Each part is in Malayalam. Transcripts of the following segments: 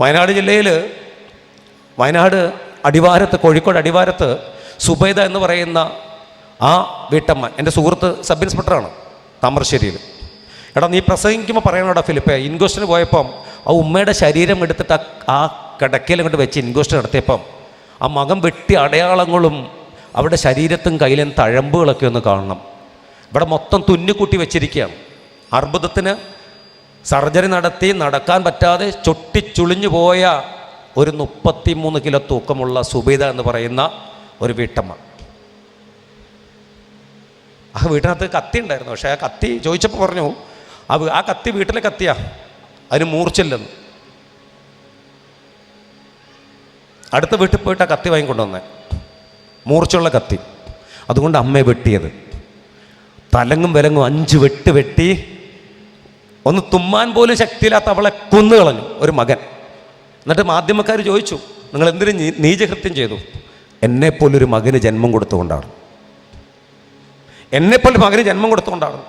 വയനാട് ജില്ലയിൽ വയനാട് അടിവാരത്ത് കോഴിക്കോട് അടിവാരത്ത് സുബൈദ എന്ന് പറയുന്ന ആ വീട്ടമ്മ എന്റെ സുഹൃത്ത് സബ് ഇൻസ്പെക്ടറാണ് താമരശ്ശേരിയിൽ. എടാ നീ പ്രസംഗിക്കുമ്പോൾ പറയണോടാ ഫിലിപ്പെ ഇൻക്വസ്റ്റിന് പോയപ്പം ആ ഉമ്മയുടെ ശരീരം എടുത്തിട്ട് ആ- ആ കിടക്കയിൽ അങ്ങോട്ട് വെച്ച് ഇൻക്വസ്റ്റ് നടത്തിയപ്പം ആ മകം വെട്ടി അടയാളങ്ങളും അവിടെ ശരീരത്തും കയ്യിലും തഴമ്പുകളൊക്കെ ഒന്ന് കാണണം. ഇവിടെ മൊത്തം തുന്നിക്കൂട്ടി വെച്ചിരിക്കുകയാണ്. അർബുദത്തിന് സർജറി നടത്തി നടക്കാൻ പറ്റാതെ ചൊട്ടിച്ചുളിഞ്ഞു പോയ ഒരു മുപ്പത്തിമൂന്ന് കിലോ തൂക്കമുള്ള സുബൈദ എന്ന് പറയുന്ന ഒരു വീട്ടമ്മ. ആ വീട്ടിനകത്ത് കത്തി ഉണ്ടായിരുന്നു. പക്ഷേ ആ കത്തി ചോദിച്ചപ്പോൾ പറഞ്ഞു ആ ആ കത്തി വീട്ടിലെ കത്തിയാ. അതിന് മൂർച്ചില്ലെന്ന് അടുത്ത വീട്ടിൽ പോയിട്ട് ആ കത്തി വാങ്ങിക്കൊണ്ടുവന്നേ. മൂർച്ചുള്ള കത്തി. അതുകൊണ്ട് അമ്മയെ വെട്ടിയത്. തലങ്ങും വിലങ്ങും അഞ്ച് വെട്ട് വെട്ടി ഒന്ന് തുമ്മാൻ പോലും ശക്തിയില്ലാത്ത അവളെ കൊന്നുകളഞ്ഞു ഒരു മകൻ. എന്നിട്ട് മാധ്യമക്കാർ ചോദിച്ചു നിങ്ങൾ എന്തിനു നീചകൃത്യം ചെയ്തു? എന്നെപ്പോലൊരു മകന് ജന്മം കൊടുത്തുകൊണ്ടാണ്. എന്നെപ്പോലെ മകന് ജന്മം കൊടുത്തുകൊണ്ടാണ്.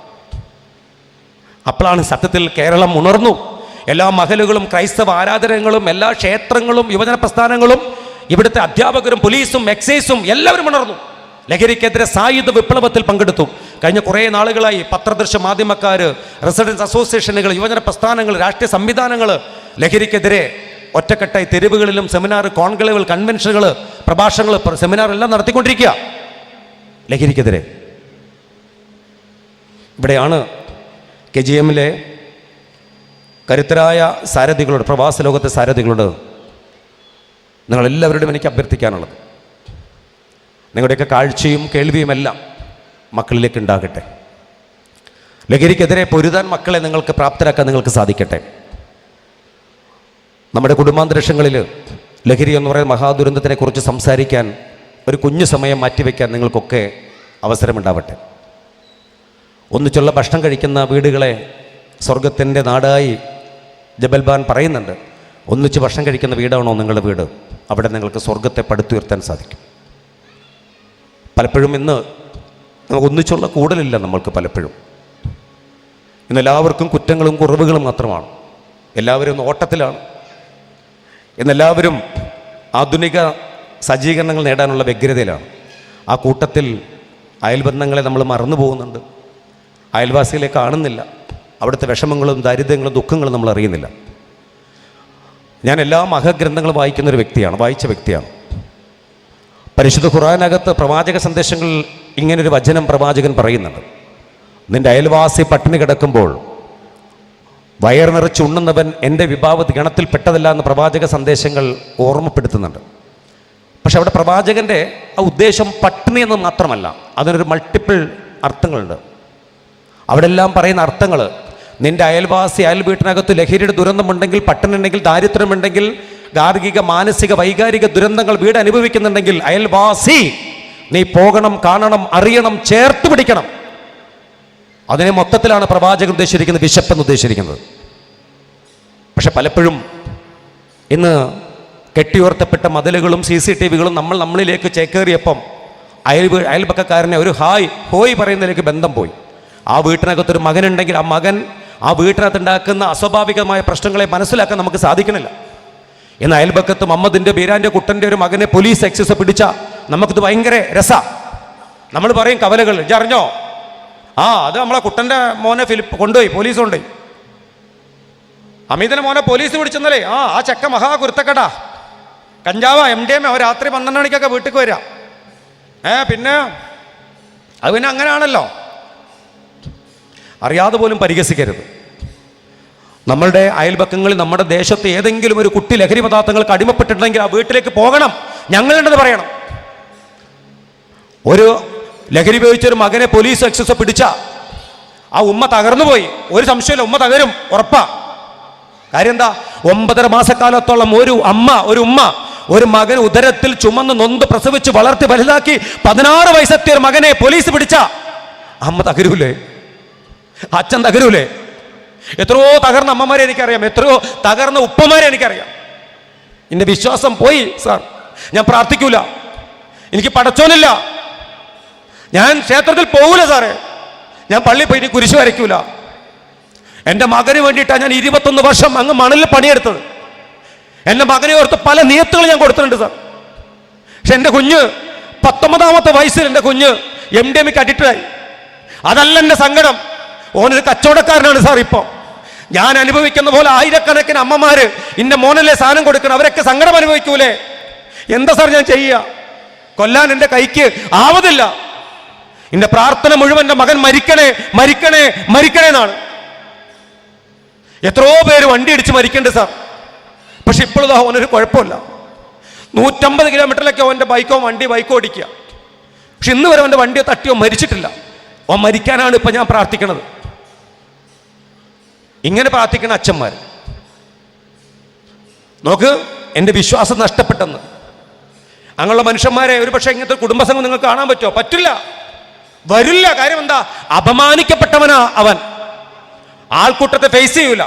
അപ്പോഴാണ് സത്യത്തിൽ കേരളം ഉണർന്നു. എല്ലാ മഹലുകളും ക്രൈസ്തവ ആരാധനകളും എല്ലാ ക്ഷേത്രങ്ങളും യുവജന പ്രസ്ഥാനങ്ങളും ഇവിടുത്തെ അധ്യാപകരും പോലീസും എക്സൈസും എല്ലാവരും ഉണർന്നു. ലഹരിക്കെതിരെ സായുധ വിപ്ലവത്തിൽ പങ്കെടുത്തു. കഴിഞ്ഞ കുറേ നാളുകളായി പത്രദൃശ്യ മാധ്യമക്കാർ റെസിഡൻസ് അസോസിയേഷനുകൾ യുവജന പ്രസ്ഥാനങ്ങൾ രാഷ്ട്രീയ സംവിധാനങ്ങൾ ലഹരിക്കെതിരെ ഒറ്റക്കെട്ടായി തെരുവുകളിലും സെമിനാർ കോൺക്ലേവുകൾ കൺവെൻഷനുകൾ പ്രഭാഷണങ്ങൾ സെമിനാർ എല്ലാം നടത്തിക്കൊണ്ടിരിക്കുക. ലഹരിക്കെതിരെ. ഇവിടെയാണ് കെ ജി എമ്മിലെ കരുത്തരായ സാരഥികളോട് പ്രവാസ ലോകത്തെ സാരഥികളോട് നിങ്ങളെല്ലാവരോടും എനിക്ക് അഭ്യർത്ഥിക്കാനുള്ളത്. നിങ്ങളുടെയൊക്കെ കാഴ്ചയും കേൾവിയുമെല്ലാം മക്കളിലേക്ക് ഉണ്ടാകട്ടെ. ലഹരിക്കെതിരെ പൊരുതാൻ മക്കളെ നിങ്ങൾക്ക് പ്രാപ്തരാക്കാൻ നിങ്ങൾക്ക് സാധിക്കട്ടെ. നമ്മുടെ കുടുംബാന്തരീക്ഷങ്ങളിൽ ലഹരി എന്ന് പറയുന്ന മഹാദുരന്തത്തിനെക്കുറിച്ച് സംസാരിക്കാൻ ഒരു കുഞ്ഞു സമയം മാറ്റിവെക്കാൻ നിങ്ങൾക്കൊക്കെ അവസരമുണ്ടാവട്ടെ. ഒന്നിച്ചുള്ള ഭക്ഷണം കഴിക്കുന്ന വീടുകളെ സ്വർഗത്തിന്റെ നാടായി ജബൽബാൻ പറയുന്നുണ്ട്. ഒന്നിച്ച് ഭക്ഷണം കഴിക്കുന്ന വീടാണോ നിങ്ങളുടെ വീട്? അവിടെ നിങ്ങൾക്ക് സ്വർഗത്തെ പടുത്തുയർത്താൻ സാധിക്കും. പലപ്പോഴും ഇന്ന് നമുക്ക് ഒന്നിച്ചുള്ള കൂടലില്ല നമ്മൾക്ക് പലപ്പോഴും. ഇന്ന് എല്ലാവർക്കും കുറ്റങ്ങളും കുറവുകളും മാത്രമാണ്. എല്ലാവരും ഒന്ന് ഓട്ടത്തിലാണ്. ഇന്നെല്ലാവരും ആധുനിക സജ്ജീകരണങ്ങൾ നേടാനുള്ള വ്യഗ്രതയിലാണ്. ആ കൂട്ടത്തിൽ അയൽബന്ധങ്ങളെ നമ്മൾ മറന്നു പോകുന്നുണ്ട്. അയൽവാസികളെ കാണുന്നില്ല. അവിടുത്തെ വിഷമങ്ങളും ദാരിദ്ര്യങ്ങളും ദുഃഖങ്ങളും നമ്മൾ അറിയുന്നില്ല. ഞാൻ എല്ലാ മഹഗ്രന്ഥങ്ങളും വായിക്കുന്ന ഒരു വ്യക്തിയാണ് വായിച്ച വ്യക്തിയാണ്. പരിശുദ്ധ ഖുറാനകത്ത് പ്രവാചക സന്ദേശങ്ങൾ ഇങ്ങനൊരു വചനം പ്രവാചകൻ പറയുന്നുണ്ട്. നിന്റെ അയൽവാസി പട്ടിണി കിടക്കുമ്പോൾ വയർ നിറച്ച് ഉണ്ണുന്നവൻ എന്റെ വിഭാവ ഗണത്തിൽപ്പെട്ടതല്ല എന്ന് പ്രവാചക സന്ദേശങ്ങൾ ഓർമ്മപ്പെടുത്തുന്നുണ്ട്. പക്ഷെ അവിടെ പ്രവാചകന്റെ ആ ഉദ്ദേശം പട്ടിണി എന്ന് മാത്രമല്ല അതിനൊരു മൾട്ടിപ്പിൾ അർത്ഥങ്ങളുണ്ട്. അവിടെ എല്ലാം പറയുന്ന അർത്ഥങ്ങൾ നിന്റെ അയൽവാസി അയൽ വീട്ടിനകത്ത് ലഹരിയുടെ ദുരന്തമുണ്ടെങ്കിൽ പട്ടണുണ്ടെങ്കിൽ ദാരിദ്ര്യമുണ്ടെങ്കിൽ ഗാർഹിക മാനസിക വൈകാരിക ദുരന്തങ്ങൾ വീട് അനുഭവിക്കുന്നുണ്ടെങ്കിൽ അയൽവാസി നീ പോകണം കാണണം അറിയണം ചേർത്ത് പിടിക്കണം. അതിനെ മൊത്തത്തിലാണ് പ്രവാചകൻ ഉദ്ദേശിച്ചിരിക്കുന്നത് വിശപ്പെന്ന് ഉദ്ദേശിച്ചിരിക്കുന്നത്. പക്ഷെ പലപ്പോഴും ഇന്ന് കെട്ടിയുയർത്തപ്പെട്ട മതിലുകളും സി സി ടി വികളും നമ്മൾ നമ്മളിലേക്ക് ചേക്കേറിയപ്പം അയൽ അയൽപക്കക്കാരനെ ഒരു ഹായ് ഹോയ് പറയുന്നതിലേക്ക് ബന്ധം പോയി. ആ വീട്ടിനകത്തൊരു മകനുണ്ടെങ്കിൽ ആ മകൻ ആ വീട്ടിനകത്ത് ഉണ്ടാക്കുന്ന അസ്വാഭാവികമായ പ്രശ്നങ്ങളെ മനസ്സിലാക്കാൻ നമുക്ക് സാധിക്കണില്ല. ഇന്ന് അയൽപക്കത്ത് മമ്മദിന്റെ ബീരാന്റെ കുട്ടന്റെ ഒരു മകനെ പോലീസ് എക്സസ് പിടിച്ച നമുക്കിത് ഭയങ്കര രസ. നമ്മൾ പറയും കവലകൾ അറിഞ്ഞോ? ആ അത് നമ്മളെ കുട്ടന്റെ മോനെ ഫിലിപ്പ് കൊണ്ടുപോയി പോലീസ് കൊണ്ടുപോയി. അമിതനെ മോനെ പോലീസ് പിടിച്ചെന്നല്ലേ? ആ ആ ചെക്ക മഹാ കുരുത്തക്കടാ. കഞ്ചാവ എം ഡി എം അവ രാത്രി പന്ത്രണ്ട് മണിക്കൊക്കെ വീട്ടിൽ വരാം. ഏ പിന്നെ? അത് പിന്നെ അങ്ങനെയാണല്ലോ. അറിയാതെ പോലും പരിഹസിക്കരുത്. നമ്മളുടെ അയൽപക്കങ്ങളിൽ നമ്മുടെ ദേശത്ത് ഏതെങ്കിലും ഒരു കുട്ടി ലഹരി പദാർത്ഥങ്ങൾക്ക് അടിമപ്പെട്ടിട്ടുണ്ടെങ്കിൽ ആ വീട്ടിലേക്ക് പോകണം. ഞങ്ങളുണ്ടെന്ന് പറയണം. ഒരു ലഹരി ഉപയോഗിച്ച ഒരു മകനെ പോലീസ് എക്സസ് പിടിച്ച ആ ഉമ്മ തകർന്നുപോയി ഒരു സംശയമില്ല ഉമ്മ തകരും ഉറപ്പാ. കാര്യം എന്താ? ഒമ്പതര മാസക്കാലത്തോളം ഒരു അമ്മ ഒരു ഉമ്മ ഒരു മകൻ ഉദരത്തിൽ ചുമന്ന് നൊന്ത് പ്രസവിച്ച് വളർത്തി വലുതാക്കി പതിനാറ് വയസ്സെത്തിയ ഒരു മകനെ പോലീസ് പിടിച്ച. അമ്മ തകരൂലേ? അച്ഛൻ തകരൂലേ? എത്രയോ തകർന്ന അമ്മമാരെ എനിക്കറിയാം എത്രയോ തകർന്ന ഉപ്പമാരെ എനിക്കറിയാം. എന്റെ വിശ്വാസം പോയി സാർ. ഞാൻ പ്രാർത്ഥിക്കൂല. എനിക്ക് പടച്ചോനില്ല. ഞാൻ ക്ഷേത്രത്തിൽ പോകൂല സാറേ. ഞാൻ പള്ളി പോയി കുരിശ് വരയ്ക്കൂല. എന്റെ മകന് വേണ്ടിയിട്ടാണ് ഞാൻ ഇരുപത്തൊന്ന് വർഷം അങ്ങ് മണലിൽ പണിയെടുത്തത്. എന്റെ മകനെ ഓർത്ത് പല നിയത്തുകൾ ഞാൻ കൊടുത്തിട്ടുണ്ട് സാർ. പക്ഷെ എന്റെ കുഞ്ഞ് പത്തൊമ്പതാമത്തെ വയസ്സിൽ എന്റെ കുഞ്ഞ് എം ഡി എമ്മിക്ക് അഡിക്റ്റഡായി അതല്ല എന്റെ സങ്കടം. ഓനൊരു കച്ചവടക്കാരനാണ് സാർ ഇപ്പോൾ ഞാൻ അനുഭവിക്കുന്ന പോലെ ആയിരക്കണക്കിന് അമ്മമാര് എന്റെ മോനല്ലേ സാധനം കൊടുക്കണം? അവരൊക്കെ സങ്കടം അനുഭവിക്കൂലേ? എന്താ സാർ ഞാൻ ചെയ്യുക കൊല്ലാൻ എന്റെ കൈക്ക് ആവതില്ല. എന്റെ പ്രാർത്ഥന മുഴുവൻ എന്റെ മകൻ മരിക്കണേ മരിക്കണേ മരിക്കണേ എന്നാണ്. എത്രയോ പേര് വണ്ടി ഇടിച്ച് മരിക്കണ്ട് സാർ. പക്ഷെ ഇപ്പോഴും അവനൊരു കുഴപ്പമില്ല. നൂറ്റമ്പത് കിലോമീറ്ററിലൊക്കെ അവന്റെ ബൈക്കോ വണ്ടി ബൈക്കോ ഓടിക്കുക. പക്ഷെ ഇന്ന് വരെ അവന്റെ വണ്ടിയോ തട്ടിയോ മരിച്ചിട്ടില്ല. അവൻ മരിക്കാനാണ് ഇപ്പം ഞാൻ പ്രാർത്ഥിക്കുന്നത് ഇങ്ങനെ പ്രാർത്ഥിക്കുന്ന അച്ഛന്മാർ. നോക്ക് എന്റെ വിശ്വാസം നഷ്ടപ്പെട്ടെന്ന്. അങ്ങനെയുള്ള മനുഷ്യന്മാരെ ഒരു പക്ഷേ ഇങ്ങനത്തെ കുടുംബസംഘം നിങ്ങൾക്ക് കാണാൻ പറ്റുമോ? പറ്റില്ല. വരില്ല. കാര്യം എന്താ? അപമാനിക്കപ്പെട്ടവനാ അവൻ. ആൾക്കൂട്ടത്തെ ഫേസ് ചെയ്യൂല.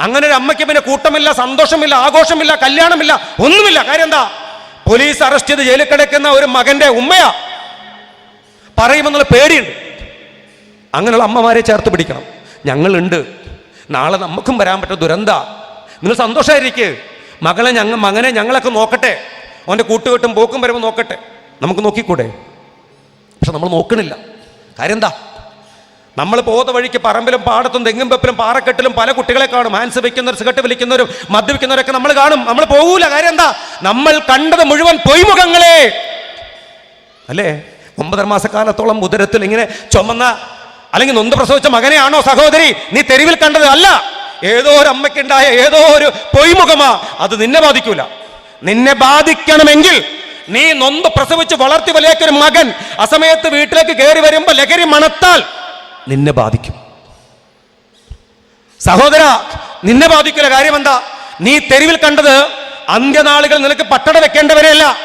അങ്ങനെ ഒരു അമ്മയ്ക്ക് പിന്നെ കൂട്ടമില്ല സന്തോഷമില്ല ആഘോഷമില്ല കല്യാണമില്ല ഒന്നുമില്ല. കാര്യം എന്താ? പോലീസ് അറസ്റ്റ് ചെയ്ത് ജയിലിൽ കിടക്കുന്ന ഒരു മകന്റെ ഉമ്മയാ. പറയുമെന്നുള്ള പേടിയുണ്ട്. അങ്ങനെയുള്ള അമ്മമാരെ ചേർത്ത് പിടിക്കണം. ഞങ്ങളുണ്ട്. നാളെ നമുക്കും വരാൻ പറ്റുന്ന ദുരന്ത. നിങ്ങൾ സന്തോഷമായിരിക്കുക മകളെ ഞങ്ങൾ മകനെ ഞങ്ങളൊക്കെ നോക്കട്ടെ. അവന്റെ കൂട്ടുകെട്ടും പോക്കും വരുമ്പോൾ നോക്കട്ടെ. നമുക്ക് നോക്കിക്കൂടെ? പക്ഷെ നമ്മൾ നോക്കണില്ല. കാര്യം എന്താ നമ്മൾ പോകുന്ന വഴിക്ക് പറമ്പിലും പാടത്തും തെങ്ങും വെപ്പിലും പാറക്കെട്ടിലും പല കുട്ടികളെ കാണും. ഹാൻസ് വെക്കുന്നവർ സിഗരറ്റ് വലിക്കുന്നവരും മദ്യപിക്കുന്നവരൊക്കെ നമ്മൾ കാണും. നമ്മൾ പോകൂല കാര്യം എന്താ നമ്മൾ കണ്ടത് മുഴുവൻ പൊയ്മുഖങ്ങളെ. അല്ലേ? ഒമ്പതര മാസക്കാലത്തോളം ഉദരത്തിൽ ഇങ്ങനെ ചുമന്ന അല്ലെങ്കിൽ നൊന്ത് പ്രസവിച്ച മകനെയാണോ സഹോദരി? നീ തെരുവിൽ കണ്ടത് അല്ല. ഏതോ ഒരു അമ്മയ്ക്കുണ്ടായ ഏതോ ഒരു പൊയ്മുഖമാ. അത് നിന്നെ ബാധിക്കൂല. നിന്നെ ബാധിക്കണമെങ്കിൽ നീ നൊന്ത് പ്രസവിച്ച് വളർത്തി വലിയൊരു മകൻ അസമയത്ത് വീട്ടിലേക്ക് കയറി വരുമ്പോ ലഹരി മണത്താൽ നിന്നെ ബാധിക്കും. സഹോദര നിന്നെ ബാധിക്കില്ല കാര്യം എന്താ നീ തെരുവിൽ കണ്ടത് അന്ത്യനാളുകൾ നിനക്ക് പട്ടട വെക്കേണ്ടവരെയല്ല.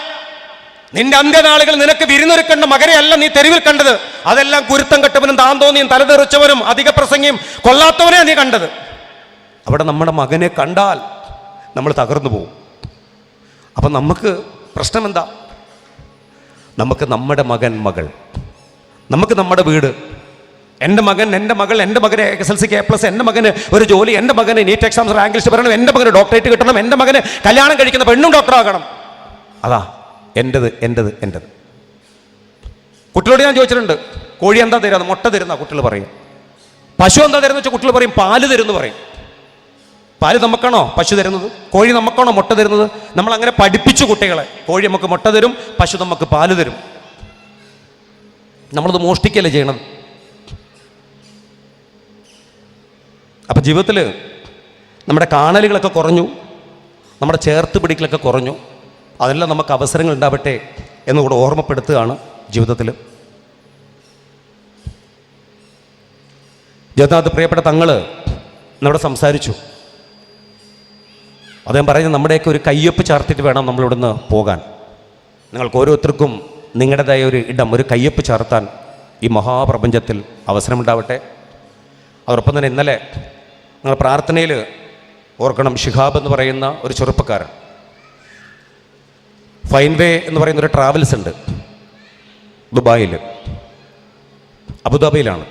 നിന്റെ അന്ത്യനാളുകൾ നിനക്ക് വിരുന്നൊരുക്കേണ്ട മകനെയല്ല നീ തെരുവിൽ കണ്ടത്. അതെല്ലാം കുരുത്തം കെട്ടവനും താൻ തോന്നിയും തലതെറിച്ചവനും അധിക പ്രസംഗിയും കൊള്ളാത്തവനെ നീ കണ്ടത്. അവിടെ നമ്മുടെ മകനെ കണ്ടാൽ നമ്മൾ തകർന്നു പോകും അപ്പം നമുക്ക് പ്രശ്നം എന്താ? നമുക്ക് നമ്മുടെ മകൻ മകൾ. നമുക്ക് നമ്മുടെ വീട്. എന്റെ മകൻ എന്റെ മകൾ എന്റെ മകന് എസ് എൽ സിക്ക് എ പ്ലസ് എന്റെ മകന് ഒരു ജോലി എന്റെ മകന് നീറ്റ് എക്സാംസ് റാങ്ക് ലിസ്റ്റ് വരണം എന്റെ മകന് ഡോക്ടറേറ്റ് കിട്ടണം എന്റെ മകന് കല്യാണം കഴിക്കുന്ന പെണ്ണും ഡോക്ടറാകണം. അതാ. എന്റെത് എന്റെത് എന്റെത് കുട്ടികളോട് ഞാൻ ചോദിച്ചിട്ടുണ്ട് കോഴി എന്താ തരുന്നത് മുട്ട തരുന്ന കുട്ടികൾ പറയും. പശു എന്താ തരുന്നത് വെച്ചാൽ കുട്ടികൾ പറയും പാൽ തരുന്നു പറയും. പാൽ നമുക്കാണോ പശു തരുന്നത്? കോഴി നമുക്കാണോ മുട്ട തരുന്നത്? നമ്മൾ അങ്ങനെ പഠിപ്പിച്ചു കുട്ടികളെ. കോഴി നമുക്ക് മുട്ട തരും പശു നമുക്ക് പാൽ തരും. നമ്മളത് മോഷ്ടിക്കല്ലേ ചെയ്യണം അപ്പം ജീവിതത്തിൽ നമ്മുടെ കാണലുകളൊക്കെ കുറഞ്ഞു നമ്മുടെ ചേർത്ത് പിടിക്കലൊക്കെ കുറഞ്ഞു. അതെല്ലാം നമുക്ക് അവസരങ്ങൾ ഉണ്ടാവട്ടെ എന്നുകൂടെ ഓർമ്മപ്പെടുത്തുകയാണ് ജീവിതത്തിൽ. ജഗന്നാഥ് പ്രിയപ്പെട്ട തങ്ങൾ നമ്മുടെ സംസാരിച്ചു. അദ്ദേഹം പറയുന്നത് നമ്മുടെയൊക്കെ ഒരു കയ്യൊപ്പ് ചേർത്തിട്ട് വേണം നമ്മളിവിടുന്ന് പോകാൻ. നിങ്ങൾക്ക് ഓരോരുത്തർക്കും നിങ്ങളുടേതായ ഒരു ഇടം ഒരു കയ്യൊപ്പ് ചേർത്താൻ ഈ മഹാപ്രപഞ്ചത്തിൽ അവസരമുണ്ടാവട്ടെ. അതോടൊപ്പം തന്നെ ഇന്നലെ നിങ്ങൾ പ്രാർത്ഥനയിൽ ഓർക്കണം ഷിഹാബ് എന്ന് പറയുന്ന ഒരു ചെറുപ്പക്കാരൻ. ഫൈൻവേ എന്ന് പറയുന്ന ഒരു ട്രാവൽസ് ഉണ്ട്. ദുബായിൽ അബുദാബിയിലാണ്.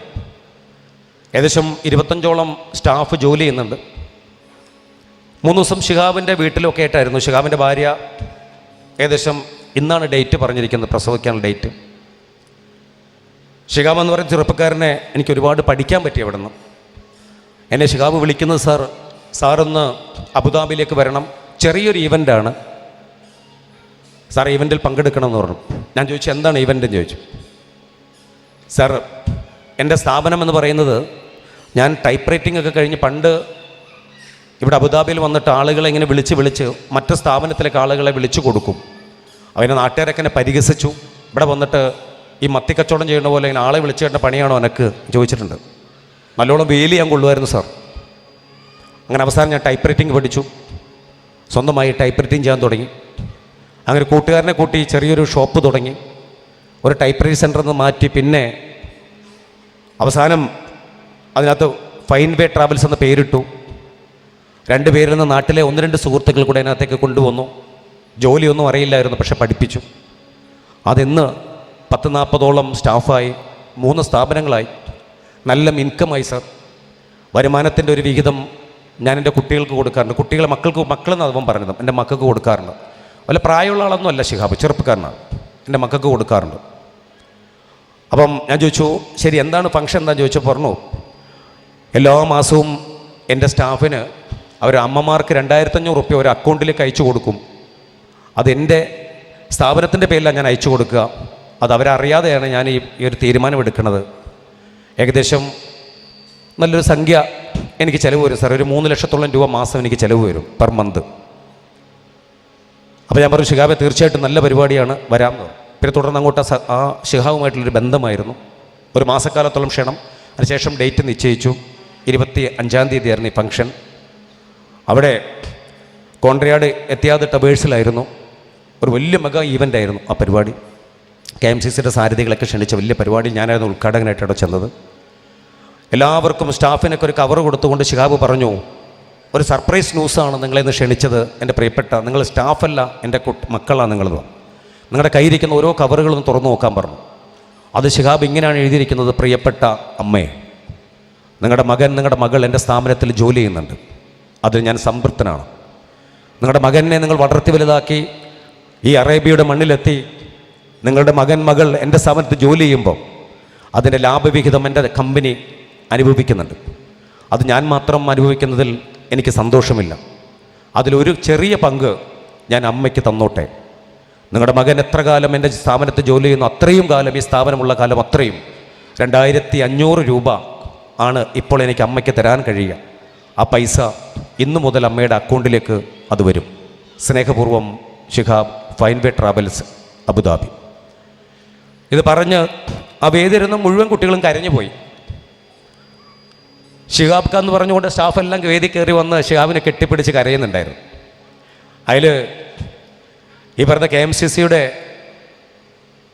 ഏകദേശം ഇരുപത്തഞ്ചോളം സ്റ്റാഫ് ജോലി ചെയ്യുന്നുണ്ട്. മൂന്ന് ദിവസം ഷിഹാബിന്റെ വീട്ടിലൊക്കെ ആയിട്ടായിരുന്നു. ഷിഹാബിന്റെ ഭാര്യ ഏകദേശം ഇന്നാണ് ഡേറ്റ് പറഞ്ഞിരിക്കുന്നത് പ്രസവിക്കാനുള്ള ഡേറ്റ് ഷിഹാബ് എന്ന് പറയുന്ന ചെറുപ്പക്കാരനെ എനിക്ക് ഒരുപാട് പഠിക്കാൻ പറ്റി അവിടെ നിന്ന് എന്നെ ഷിഹാബ് വിളിക്കുന്നത് സാർ സാറൊന്ന് അബുദാബിയിലേക്ക് വരണം. ചെറിയൊരു ഇവന്റാണ് സാർ ഇവന്റിൽ പങ്കെടുക്കണമെന്ന് പറഞ്ഞു. ഞാൻ ചോദിച്ചു എന്താണ് ഇവന്റ് എന്ന് ചോദിച്ചു. സാർ എന്റെ സ്ഥാപനം എന്ന് പറയുന്നത് ഞാൻ ടൈപ്പ് റൈറ്റിംഗ് ഒക്കെ കഴിഞ്ഞ് പണ്ട് ഇവിടെ അബുദാബിയിൽ വന്നിട്ട് ആളുകളെ ഇങ്ങനെ വിളിച്ച് വിളിച്ച് മറ്റ് സ്ഥാപനത്തിലേക്ക് ആളുകളെ വിളിച്ചു കൊടുക്കും. അവനെ നാട്ടുകാരൊക്കെ എന്നെ പരിഹസിച്ചു. ഇവിടെ വന്നിട്ട് ഈ മത്തിക്കച്ചവടം ചെയ്യുന്ന പോലെ ഇങ്ങനെ ആളെ വിളിച്ചു കേട്ട പണിയാണോ എനക്ക്? ചോദിച്ചിട്ടുണ്ട്. നല്ലോണം വേലി ഞാൻ കൊള്ളുമായിരുന്നു സാർ. അങ്ങനെ അവസാനം ഞാൻ ടൈപ്പ് റൈറ്റിംഗ് പഠിച്ചു. സ്വന്തമായി ടൈപ്പ് റൈറ്റിംഗ് ചെയ്യാൻ തുടങ്ങി. അങ്ങനെ കൂട്ടുകാരനെ കൂട്ടി ചെറിയൊരു ഷോപ്പ് തുടങ്ങി. ഒരു ടൈപ്പ് റൈറ്റിംഗ് സെന്ററിൽ നിന്ന് മാറ്റി. പിന്നെ അവസാനം അതിനകത്ത് ഫൈൻ വേ ട്രാവൽസ് എന്ന പേരിട്ടു. രണ്ട് പേരിൽ നിന്ന് നാട്ടിലെ ഒന്ന് രണ്ട് സുഹൃത്തുക്കൾ കൂടെ അതിനകത്തേക്ക് കൊണ്ടുവന്നു. ജോലിയൊന്നും അറിയില്ലായിരുന്നു പക്ഷെ പഠിപ്പിച്ചു. അതിന്ന് പത്ത് നാൽപ്പതോളം സ്റ്റാഫായി മൂന്ന് സ്ഥാപനങ്ങളായി. നല്ല ഇൻകമായി സർ വരുമാനത്തിന്റെ ഒരു വിഹിതം ഞാൻ എന്റെ കുട്ടികൾക്ക് കൊടുക്കാറുണ്ട്. കുട്ടികളെ മക്കൾക്ക് മക്കളെന്ന് അവൻ പറഞ്ഞത്. എന്റെ മക്കൾക്ക് കൊടുക്കാറുണ്ട്. വല്ല പ്രായമുള്ള ആളൊന്നും അല്ല ശിഹാബ് ചെറുപ്പക്കാരനാണ്. എന്റെ മക്കൾക്ക് കൊടുക്കാറുണ്ട്. അപ്പം ഞാൻ ചോദിച്ചു ശരി എന്താണ് ഫംഗ്ഷൻ എന്താണെന്ന് ചോദിച്ചു പറഞ്ഞു എല്ലാ മാസവും എന്റെ സ്റ്റാഫിന് അവർ അമ്മമാർക്ക് രണ്ടായിരത്തഞ്ഞൂറ് റുപ്യ ഒരു അക്കൗണ്ടിലേക്ക് അയച്ചു കൊടുക്കും. അതെന്റെ സ്ഥാപനത്തിന്റെ പേരിലാണ് ഞാൻ അയച്ചു കൊടുക്കുക. അത് അവരറിയാതെയാണ് ഞാൻ ഈ ഒരു തീരുമാനം എടുക്കുന്നത്. ഏകദേശം നല്ലൊരു സംഖ്യ എനിക്ക് ചിലവ് വരും സാർ ഒരു മൂന്ന് ലക്ഷത്തോളം രൂപ മാസം എനിക്ക് ചിലവ് വരും പെർ മന്ത്. അപ്പോൾ ഞാൻ പറഞ്ഞു ഷിഹാബെ തീർച്ചയായിട്ടും നല്ല പരിപാടിയാണ് വരാം. പിന്നെ തുടർന്ന് അങ്ങോട്ട് ആ ഷിഹാബുമായിട്ടുള്ളൊരു ബന്ധമായിരുന്നു. ഒരു മാസക്കാലത്തോളം ക്ഷണം. അതിനുശേഷം ഡേറ്റ് നിശ്ചയിച്ചു. ഇരുപത്തി അഞ്ചാം തീയതിയായിരുന്നു ഈ ഫംഗ്ഷൻ. അവിടെ കോൺട്രയാട് എത്തിയാതെ ടബേഴ്സിലായിരുന്നു ഒരു വലിയ മെഗാ ഈവന്റ് ആയിരുന്നു ആ പരിപാടി. കെ എം സി സിയുടെ സാരഥികളൊക്കെ ക്ഷണിച്ച വലിയ പരിപാടി ഞാനായിരുന്നു ഉദ്ഘാടകനായിട്ടാണ് ചെന്നത്. എല്ലാവർക്കും സ്റ്റാഫിനൊക്കെ ഒരു കവർ കൊടുത്തുകൊണ്ട് ശിഹാബ് പറഞ്ഞു ഒരു സർപ്രൈസ് ന്യൂസാണ് നിങ്ങളെ ഇന്ന് ക്ഷണിച്ചത് എന്റെ പ്രിയപ്പെട്ട നിങ്ങൾ സ്റ്റാഫല്ല എന്റെ മക്കളാണ് നിങ്ങളത്. നിങ്ങളുടെ കയ്യിരിക്കുന്ന ഓരോ കവറുകളും തുറന്നു നോക്കാൻ പറഞ്ഞു. അത് ശിഹാബ് ഇങ്ങനെയാണ് എഴുതിയിരിക്കുന്നത് പ്രിയപ്പെട്ട അമ്മേ. നിങ്ങളുടെ മകൻ നിങ്ങളുടെ മകൾ എന്റെ സ്ഥാപനത്തിൽ ജോലി ചെയ്യുന്നുണ്ട്. അതിൽ ഞാൻ സംതൃപ്തനാണ്. നിങ്ങളുടെ മകനെ നിങ്ങൾ വളർത്തി വലുതാക്കി ഈ അറേബ്യയുടെ മണ്ണിലെത്തി നിങ്ങളുടെ മകൻ മകൾ എന്റെ സ്ഥാപനത്തിൽ ജോലി ചെയ്യുമ്പോൾ അതിന്റെ ലാഭവിഹിതം എന്റെ കമ്പനി അനുഭവിക്കുന്നുണ്ട്. അത് ഞാൻ മാത്രം അനുഭവിക്കുന്നതിൽ എനിക്ക് സന്തോഷമില്ല. അതിലൊരു ചെറിയ പങ്ക് ഞാൻ അമ്മയ്ക്ക് തന്നോട്ടെ. നിങ്ങളുടെ മകൻ എത്ര കാലം എന്റെ സ്ഥാപനത്തിൽ ജോലി ചെയ്യുന്നു അത്രയും കാലം ഈ സ്ഥാപനമുള്ള കാലം അത്രയും. രണ്ടായിരത്തി അഞ്ഞൂറ് രൂപ ആണ് ഇപ്പോൾ എനിക്ക് അമ്മയ്ക്ക് തരാൻ കഴിയുക. ആ പൈസ ഇന്നു മുതൽ അമ്മയുടെ അക്കൗണ്ടിലേക്ക് അത് വരും. സ്നേഹപൂർവം ഷിഹാബ് ഫൈൻവേ ട്രാവൽസ് അബുദാബി. ഇത് പറഞ്ഞ് ആ വേദിയിരുന്ന മുഴുവൻ കുട്ടികളും കരഞ്ഞു പോയി ഷിഹാബ് ഖാൻ എന്ന് പറഞ്ഞുകൊണ്ട് സ്റ്റാഫെല്ലാം വേദി കയറി വന്ന് ഷിഹാബിനെ കെട്ടിപ്പിടിച്ച് കരയുന്നുണ്ടായിരുന്നു. അതിൽ ഈ പറഞ്ഞ കെ എം സി സിയുടെ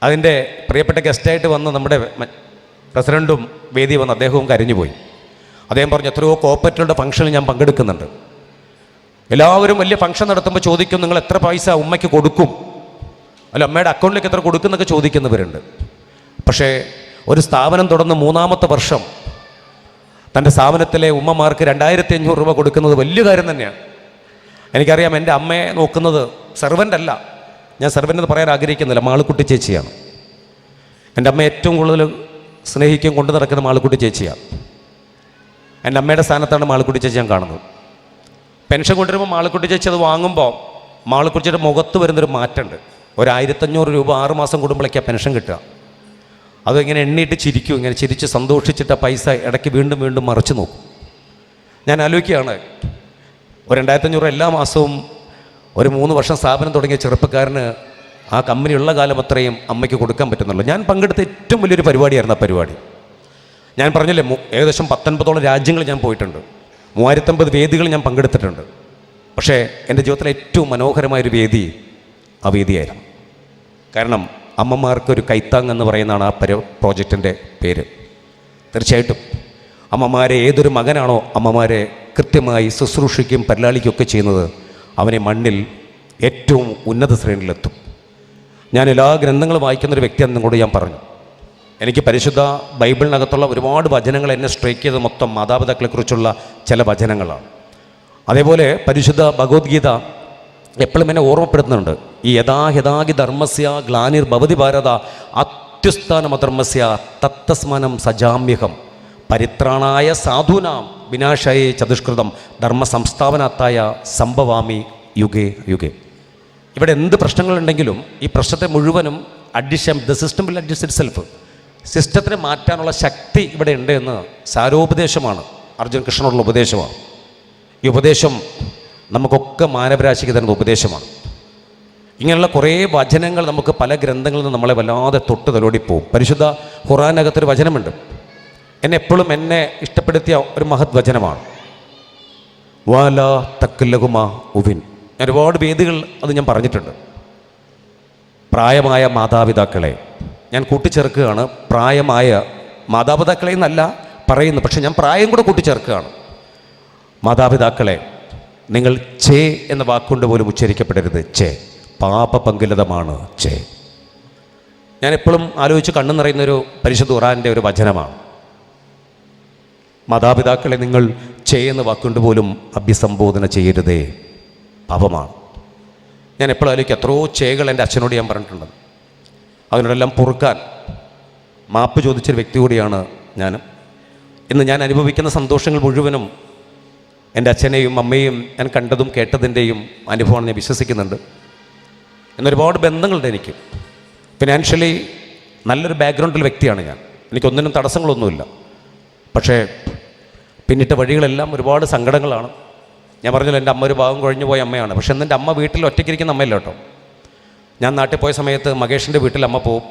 അതിന്റെ പ്രിയപ്പെട്ട ഗസ്റ്റായിട്ട് വന്ന് നമ്മുടെ പ്രസിഡന്റും വേദി വന്ന് അദ്ദേഹവും കരഞ്ഞുപോയി. അദ്ദേഹം പറഞ്ഞു എത്രയോ കോപ്പറ്റുകളുടെ ഫംഗ്ഷനിൽ ഞാൻ പങ്കെടുക്കുന്നുണ്ട്. എല്ലാവരും വലിയ ഫംഗ്ഷൻ നടത്തുമ്പോൾ ചോദിക്കും നിങ്ങൾ എത്ര പൈസ ഉമ്മയ്ക്ക് കൊടുക്കും? അല്ല അമ്മയുടെ അക്കൗണ്ടിലേക്ക് എത്ര കൊടുക്കുന്നൊക്കെ ചോദിക്കുന്നവരുണ്ട്. പക്ഷേ ഒരു സ്ഥാപനം തുടർന്ന് മൂന്നാമത്തെ വർഷം തന്റെ സ്ഥാപനത്തിലെ ഉമ്മമാർക്ക് രണ്ടായിരത്തി അഞ്ഞൂറ് രൂപ കൊടുക്കുന്നത് വലിയ കാര്യം തന്നെയാണ്. എനിക്കറിയാം എന്റെ അമ്മയെ നോക്കുന്നത് സെർവന്റ് അല്ല. ഞാൻ സെർവന്റ് എന്ന് പറയാൻ ആഗ്രഹിക്കുന്നില്ല. മാളുക്കുട്ടി ചേച്ചിയാണ്. എന്റെ അമ്മ ഏറ്റവും കൂടുതൽ സ്നേഹിക്കും കൊണ്ടു നടക്കുന്ന മാളുക്കുട്ടി ചേച്ചിയാണ്. എന്റെ അമ്മയുടെ സ്ഥാനത്താണ് മാളുക്കുട്ടി ചേച്ചി ഞാൻ കാണുന്നത്. പെൻഷൻ കൊണ്ടുവരുമ്പോൾ മാളുക്കുട്ടി ചേച്ചി അത് വാങ്ങുമ്പോൾ മാളുക്കുട്ടിയുടെ മുഖത്ത് വരുന്നൊരു മാറ്റമുണ്ട്. ഒരു ആയിരത്തഞ്ഞൂറ് രൂപ ആറ് മാസം കൂടുമ്പോഴേക്കാണ് പെൻഷൻ കിട്ടുക. അത് ഇങ്ങനെ എണ്ണിയിട്ട് ചിരിക്കും ഇങ്ങനെ ചിരിച്ച് സന്തോഷിച്ചിട്ട് പൈസ ഇടയ്ക്ക് വീണ്ടും വീണ്ടും മറിച്ച് നോക്കും. ഞാൻ ആലോചിക്കുകയാണ് ഒരു രണ്ടായിരത്തഞ്ഞൂറ് എല്ലാ മാസവും ഒരു മൂന്ന് വർഷം സ്ഥാപനം തുടങ്ങിയ ചെറുപ്പക്കാരന് ആ കമ്പനി ഉള്ള കാലം അത്രയും അമ്മയ്ക്ക് കൊടുക്കാൻ പറ്റുന്നുള്ളൂ. ഞാൻ പങ്കെടുത്ത ഏറ്റവും വലിയൊരു പരിപാടിയായിരുന്നു ആ പരിപാടി. ഞാൻ പറഞ്ഞില്ലേ ഏകദേശം പത്തൊൻപതോളം രാജ്യങ്ങളിൽ ഞാൻ പോയിട്ടുണ്ട്. മൂവായിരത്തമ്പത് വേദികൾ ഞാൻ പങ്കെടുത്തിട്ടുണ്ട്. പക്ഷേ എന്റെ ജീവിതത്തിലെ ഏറ്റവും മനോഹരമായൊരു വേദി ആ വേദിയായിരുന്നു. കാരണം അമ്മമാർക്കൊരു കൈത്താങ് എന്ന് പറയുന്നതാണ് ആ പരി പ്രോജക്റ്റിന്റെ പേര്. തീർച്ചയായിട്ടും. അമ്മമാരെ ഏതൊരു മകനാണോ അമ്മമാരെ കൃത്യമായി ശുശ്രൂഷിക്കുകയും പരിലാളിക്കുകയൊക്കെ ചെയ്യുന്നത് അവനെ മണ്ണിൽ ഏറ്റവും ഉന്നത ശ്രേണിയിലെത്തും. ഞാൻ എല്ലാ ഗ്രന്ഥങ്ങളും വായിക്കുന്നൊരു വ്യക്തിയാണെന്നും കൂടി ഞാൻ പറഞ്ഞു. എനിക്ക് പരിശുദ്ധ ബൈബിളിനകത്തുള്ള ഒരുപാട് വചനങ്ങൾ എന്നെ സ്ട്രൈക്ക് ചെയ്ത് മൊത്തം മാതാപിതാക്കളെക്കുറിച്ചുള്ള ചില വചനങ്ങളാണ്. അതേപോലെ പരിശുദ്ധ ഭഗവത്ഗീത എപ്പോഴും എന്നെ ഓർമ്മപ്പെടുത്തുന്നുണ്ട്. ഈ യഥാ യഥാഗി ധർമ്മസ്യ ഗ്ലാനിർ ഭവതി ഭാരത അത്യുസ്ഥാനം അധർമ്മസ്യ തത്തസ്മനം സജാമ്യഹം. പരിത്രാണായ സാധുനാം വിനാശായ ചതുഷ്കൃതം ധർമ്മ സംസ്ഥാപനാത്തായ സംഭവാമി യുഗേ യുഗേ. ഇവിടെ എന്ത് പ്രശ്നങ്ങളുണ്ടെങ്കിലും ഈ പ്രശ്നത്തെ മുഴുവനും adjust the system will adjust itself സിസ്റ്റത്തിനെ മാറ്റാനുള്ള ശക്തി ഇവിടെ ഉണ്ട് എന്ന് സാരോപദേശമാണ്. അർജുൻ കൃഷ്ണനുള്ള ഉപദേശമാണ്. ഈ ഉപദേശം നമുക്കൊക്കെ മാനവരാശിക്ക് തരുന്ന ഉപദേശമാണ്. ഇങ്ങനെയുള്ള കുറേ വചനങ്ങൾ നമുക്ക് പല ഗ്രന്ഥങ്ങളിൽ നിന്ന് നമ്മളെ വല്ലാതെ തൊട്ട് തലോടിപ്പോവും പരിശുദ്ധ ഖുറാനകത്തൊരു വചനമുണ്ട്. എന്നെ എപ്പോഴും എന്നെ ഇഷ്ടപ്പെടുത്തിയ ഒരു മഹത് വചനമാണ്. വാല തക്കുലകുമ ഉവിൻ. ഞാൻ ഒരുപാട് വേദികൾ അത് ഞാൻ പറഞ്ഞിട്ടുണ്ട്. പ്രായമായ മാതാപിതാക്കളെ ഞാൻ കൂട്ടിച്ചേർക്കുകയാണ്. പ്രായമായ മാതാപിതാക്കളെ എന്നല്ല പറയുന്നു പക്ഷെ ഞാൻ പ്രായം കൂടെ കൂട്ടിച്ചേർക്കുകയാണ്. മാതാപിതാക്കളെ നിങ്ങൾ ചേ എന്ന വാക്കുകൊണ്ട് പോലും ഉച്ചരിക്കപ്പെടരുത്. ചേ. പാപപങ്കിലതമാണ് ചേ. ഞാൻ എപ്പോഴും ആലോചിച്ച് കണ്ണു നിറയുന്നൊരു പരിശുദ്ധ ഖുറാന്റെ ഒരു വചനമാണ്. മാതാപിതാക്കളെ നിങ്ങൾ ചേ എന്ന വാക്കുകൊണ്ട് പോലും അഭിസംബോധന ചെയ്യരുതേ. പാപമാണ്. ഞാൻ എപ്പോഴും ആലോചിക്കും എത്രയോ ചേകൾ എന്റെ അച്ഛനോട് ഞാൻ പറഞ്ഞിട്ടുണ്ട്. അതിനോടെല്ലാം പൊറുക്കാൻ മാപ്പ് ചോദിച്ചൊരു വ്യക്തി കൂടിയാണ് ഞാൻ ഇന്ന് ഞാൻ അനുഭവിക്കുന്ന സന്തോഷങ്ങൾ മുഴുവനും എന്റെ അച്ഛനെയും അമ്മയും ഞാൻ കണ്ടതും കേട്ടതിന്റെയും അനുഭവമാണ് ഞാൻ വിശ്വസിക്കുന്നുണ്ട്. എന്നൊരുപാട് ബന്ധങ്ങളുണ്ട് എനിക്ക്. ഫിനാൻഷ്യലി നല്ലൊരു ബാക്ക്ഗ്രൗണ്ടിൽ വ്യക്തിയാണ് ഞാൻ. എനിക്കൊന്നിനും തടസ്സങ്ങളൊന്നുമില്ല. പക്ഷേ പിന്നിട്ട വഴികളെല്ലാം ഒരുപാട് സങ്കടങ്ങളാണ്. ഞാൻ പറഞ്ഞല്ലോ എന്റെ അമ്മ ഒരു ഭാഗം കുഴഞ്ഞു പോയ അമ്മയാണ്. പക്ഷെ എന്റെ അമ്മ വീട്ടിൽ ഒറ്റയ്ക്കിരിക്കുന്ന അമ്മയല്ല കേട്ടോ. ഞാൻ നാട്ടിൽ പോയ സമയത്ത് മകേഷിന്റെ വീട്ടിൽ അമ്മ പോവും.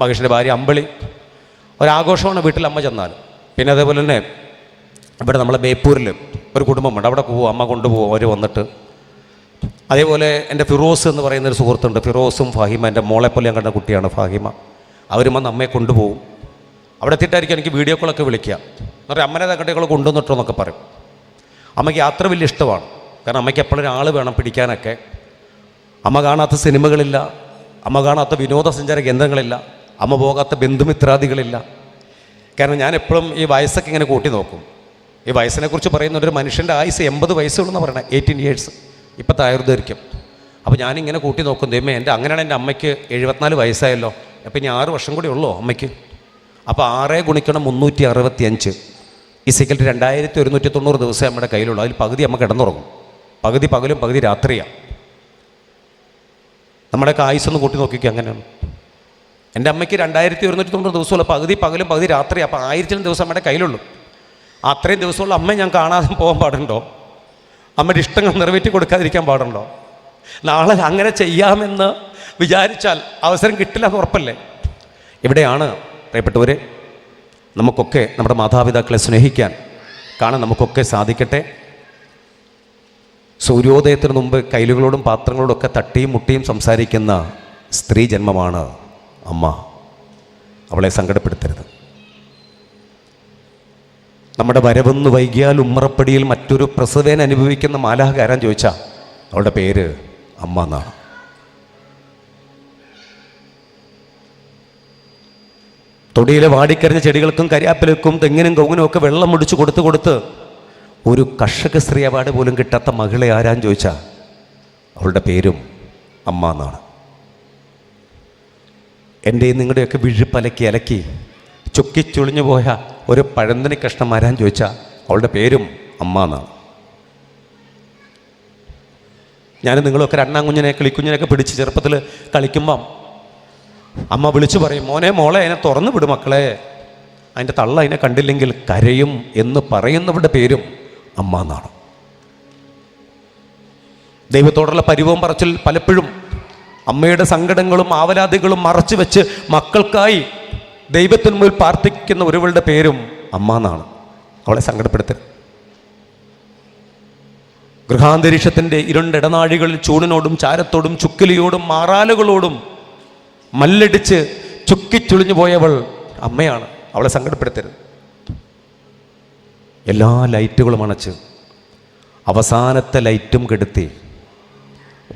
മകേഷിന്റെ ഭാര്യ അമ്പിളി. ഒരാഘോഷമാണ് വീട്ടിൽ അമ്മ ചെന്നാൽ. പിന്നെ അതേപോലെ തന്നെ ഇവിടെ നമ്മളെ ബേപ്പൂരിൽ ഒരു കുടുംബമുണ്ട്. അവിടെ പോകും അമ്മ കൊണ്ടുപോകും അവർ വന്നിട്ട്. അതേപോലെ എന്റെ ഫിറോസ് എന്ന് പറയുന്ന ഒരു സുഹൃത്തുണ്ട്. ഫിറോസും ഫാഹിമ എന്റെ മോളെ പോലെ ഞാൻ കണ്ട കുട്ടിയാണ് ഫാഹിമ. അവരും വന്ന് അമ്മയെ കൊണ്ടുപോകും അവിടെ എത്തിയിട്ടായിരിക്കും എനിക്ക് വീഡിയോ കോളൊക്കെ വിളിക്കുക. എന്ന് പറയാം അമ്മനെ തക്കട്ടികൾ കൊണ്ടുവന്നിട്ടോ എന്നൊക്കെ പറയും. അമ്മയ്ക്ക് യാത്ര വലിയ ഇഷ്ടമാണ്. കാരണം അമ്മയ്ക്ക് എപ്പോഴും ആൾ വേണം പിടിക്കാനൊക്കെ. അമ്മ കാണാത്ത സിനിമകളില്ല. അമ്മ കാണാത്ത വിനോദസഞ്ചാര കേന്ദ്രങ്ങളില്ല. അമ്മ പോകാത്ത ബന്ധുമിത്രാദികളില്ല. കാരണം ഞാൻ എപ്പോഴും ഈ വയസ്സൊക്കെ ഇങ്ങനെ കൂട്ടി നോക്കും. ഈ വയസ്സിനെക്കുറിച്ച് പറയുന്ന ഒരു മനുഷ്യന്റെ ആയുസ് എൺപത് വയസ്സുള്ളെന്ന് പറയണേ എയ്റ്റീൻ ഇയേഴ്സ് ഇപ്പോഴത്തെ ആയുർദൈർഘ്യം. അപ്പോൾ ഞാനിങ്ങനെ കൂട്ടി നോക്കും ദൈവമേ എന്റെ അങ്ങനെയാണ് എന്റെ അമ്മയ്ക്ക് എഴുപത്തിനാല് വയസ്സായല്ലോ. അപ്പോൾ ഇനി ആറ് വർഷം കൂടി ഉള്ളോ അമ്മയ്ക്ക്? അപ്പോൾ ആറേ ഗുണിക്കണം മുന്നൂറ്റി അറുപത്തി അഞ്ച് ഈ സിക്കൽ രണ്ടായിരത്തി ഒരുന്നൂറ്റി തൊണ്ണൂറ് ദിവസം നമ്മുടെ കയ്യിലുള്ളൂ. അതിൽ പകുതി അമ്മ കിടന്നുറങ്ങും. പകുതി പകലും പകുതി രാത്രിയാണ് നമ്മുടെയൊക്കെ ആയുസൊന്ന് കൂട്ടി നോക്കിക്കുക അങ്ങനെയാണ്. എന്റെ അമ്മയ്ക്ക് രണ്ടായിരത്തി ഒരുന്നൂറ്റി തൊണ്ണൂറ് ദിവസമുള്ള പകുതി പകലും പകുതി രാത്രി അപ്പോൾ ആയിരത്തിനും ദിവസം നമ്മുടെ കയ്യിലുള്ളൂ. അത്രയും ദിവസമുള്ള അമ്മ ഞാൻ കാണാതെ പോകാൻ പാടുണ്ടോ? അമ്മയുടെ ഇഷ്ടങ്ങൾ നിറവേറ്റി കൊടുക്കാതിരിക്കാൻ പാടുണ്ടോ? നാളെ അങ്ങനെ ചെയ്യാമെന്ന് വിചാരിച്ചാൽ അവസരം കിട്ടില്ല എന്ന് ഉറപ്പല്ലേ? ഇവിടെയാണ് പ്രിയപ്പെട്ടവരെ നമുക്കൊക്കെ നമ്മുടെ മാതാപിതാക്കളെ സ്നേഹിക്കാൻ കാണാൻ നമുക്കൊക്കെ സാധിക്കട്ടെ. സൂര്യോദയത്തിന് മുമ്പ് കൈലുകളോടും പാത്രങ്ങളോടും ഒക്കെ തട്ടിയും മുട്ടിയും സംസാരിക്കുന്ന സ്ത്രീ ജന്മമാണ് അമ്മ. അവളെ സങ്കടപ്പെടുത്തരുത്. നമ്മുടെ വരവെന്ന് വൈകിയാൽ ഉമ്മറപ്പടിയിൽ മറ്റൊരു പ്രസവേന അനുഭവിക്കുന്ന മാലാഹകാരൻ ചോദിച്ചാൽ അവളുടെ പേര് അമ്മ എന്നാണ് തൊടിയിലെ വാടിക്കരഞ്ഞ ചെടികൾക്കും കരിയാപ്പിലക്കും തെങ്ങിനും കൗങ്ങിനും ഒക്കെ വെള്ളം മുടിച്ചു കൊടുത്ത് കൊടുത്ത് ഒരു കർഷക സ്ത്രീ അവാർഡ് പോലും കിട്ടാത്ത മകളെ ആരാൻ ചോദിച്ചാൽ അവളുടെ പേരും അമ്മ എന്നാണ്. എന്റെയും നിങ്ങളുടെയൊക്കെ വിഴുപ്പലക്കി അലക്കി ചുക്കിച്ചുളിഞ്ഞു പോയ ഒരു പഴന്തനി കഷ്ണം ആരാൻ ചോദിച്ചാൽ അവളുടെ പേരും അമ്മ എന്നാണ്. ഞാൻ നിങ്ങളൊക്കെ രണ്ടാം കുഞ്ഞിനെ കിളിക്കുഞ്ഞിനെയൊക്കെ പിടിച്ച് ചെറുപ്പത്തിൽ കളിക്കുമ്പം അമ്മ വിളിച്ചു പറയും മോനെ മോളെ അതിനെ തുറന്നു വിടും മക്കളെ. അതിന്റെ തള്ള അതിനെ കണ്ടില്ലെങ്കിൽ കരയും എന്ന് പറയുന്നവരുടെ പേരും അമ്മ എന്നാണ്. ദൈവത്തോടുള്ള പരിവവും പറച്ചിൽ പലപ്പോഴും അമ്മയുടെ സങ്കടങ്ങളും ആവലാതികളും മറച്ചു വെച്ച് മക്കൾക്കായി ദൈവത്തിന് മുമ്പിൽ പ്രാർത്ഥിക്കുന്ന ഒരുവളുടെ പേരും അമ്മ എന്നാണ്. അവളെ സങ്കടപ്പെടുത്തരുത്. ഗൃഹാന്തരീക്ഷത്തിന്റെ ഇരുണ്ടിടനാഴികളിൽ ചൂടിനോടും ചാരത്തോടും ചുക്കിലിയോടും മാറാലുകളോടും മല്ലടിച്ച് ചുക്കിച്ചുളിഞ്ഞു പോയവൾ അമ്മയാണ്. അവളെ സങ്കടപ്പെടുത്തരുത്. എല്ലാ ലൈറ്റുകളും അണച്ച് അവസാനത്തെ ലൈറ്റും കെടുത്തി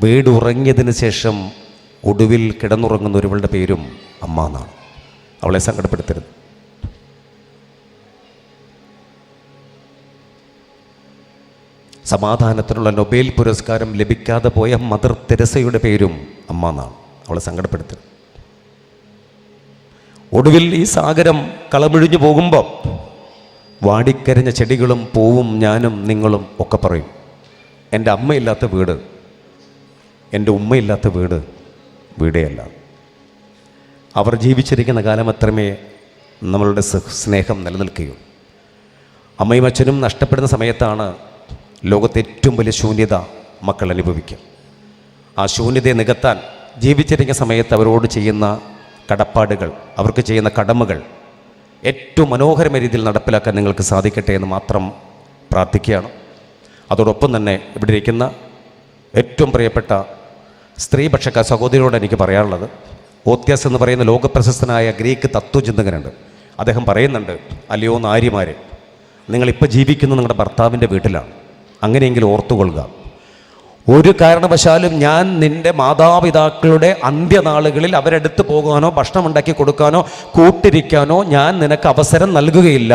വീടുറങ്ങിയതിന് ശേഷം ഒടുവിൽ കിടന്നുറങ്ങുന്ന ഒരുവളുടെ പേരും അമ്മ എന്നാണ്. അവളെ സങ്കടപ്പെടുത്തരുത്. സമാധാനത്തിനുള്ള നൊബേൽ പുരസ്കാരം ലഭിക്കാതെ പോയ മദർ തെരസയുടെ പേരും അമ്മ എന്നാണ് അവളെ സങ്കടപ്പെടുത്തരുത്. ഒടുവിൽ ഈ സാഗരം കളമിഴിഞ്ഞു പോകുമ്പോൾ വാടിക്കരഞ്ഞ ചെടികളും പൂവും ഞാനും നിങ്ങളും ഒക്കെ പറയും എന്റെ അമ്മയില്ലാത്ത വീട് എന്റെ ഉമ്മയില്ലാത്ത വീട് വീടേയല്ല. അവർ ജീവിച്ചിരിക്കുന്ന കാലം അത്രമേ നമ്മളുടെ സ്നേഹം നിലനിൽക്കുകയുള്ളൂ അമ്മയും അച്ഛനും നഷ്ടപ്പെടുന്ന സമയത്താണ് ലോകത്തെ ഏറ്റവും വലിയ ശൂന്യത മക്കൾ അനുഭവിക്കുക. ആ ശൂന്യതയെ നികത്താൻ ജീവിച്ചിരിക്കുന്ന സമയത്ത് അവരോട് ചെയ്യുന്ന കടപ്പാടുകൾ അവർക്ക് ചെയ്യുന്ന കടമകൾ ഏറ്റവും മനോഹരമായ രീതിയിൽ നടപ്പിലാക്കാൻ നിങ്ങൾക്ക് സാധിക്കട്ടെ എന്ന് മാത്രം പ്രാർത്ഥിക്കുകയാണ്. അതോടൊപ്പം തന്നെ ഇവിടെ ഇരിക്കുന്ന ഏറ്റവും പ്രിയപ്പെട്ട സ്ത്രീപക്ഷക്കാർ സഹോദരിയോട് എനിക്ക് പറയാനുള്ളത്. ഓത്യാസ് എന്ന് പറയുന്ന ലോകപ്രശസ്തനായ ഗ്രീക്ക് തത്വചിന്തകനുണ്ട്. അദ്ദേഹം പറയുന്നുണ്ട് അല്ലയോ നാരിമാരെ നിങ്ങളിപ്പോൾ ജീവിക്കുന്ന നിങ്ങളുടെ ഭർത്താവിന്റെ വീട്ടിലാണ്. അങ്ങനെയെങ്കിൽ ഓർത്തുകൊള്ളുക. ഒരു കാരണവശാലും ഞാൻ നിന്റെ മാതാപിതാക്കളുടെ അന്ത്യനാളുകളിൽ അവരെടുത്ത് പോകാനോ ഭക്ഷണം ഉണ്ടാക്കി കൊടുക്കാനോ കൂട്ടിരിക്കാനോ ഞാൻ നിനക്ക് അവസരം നൽകുകയില്ല.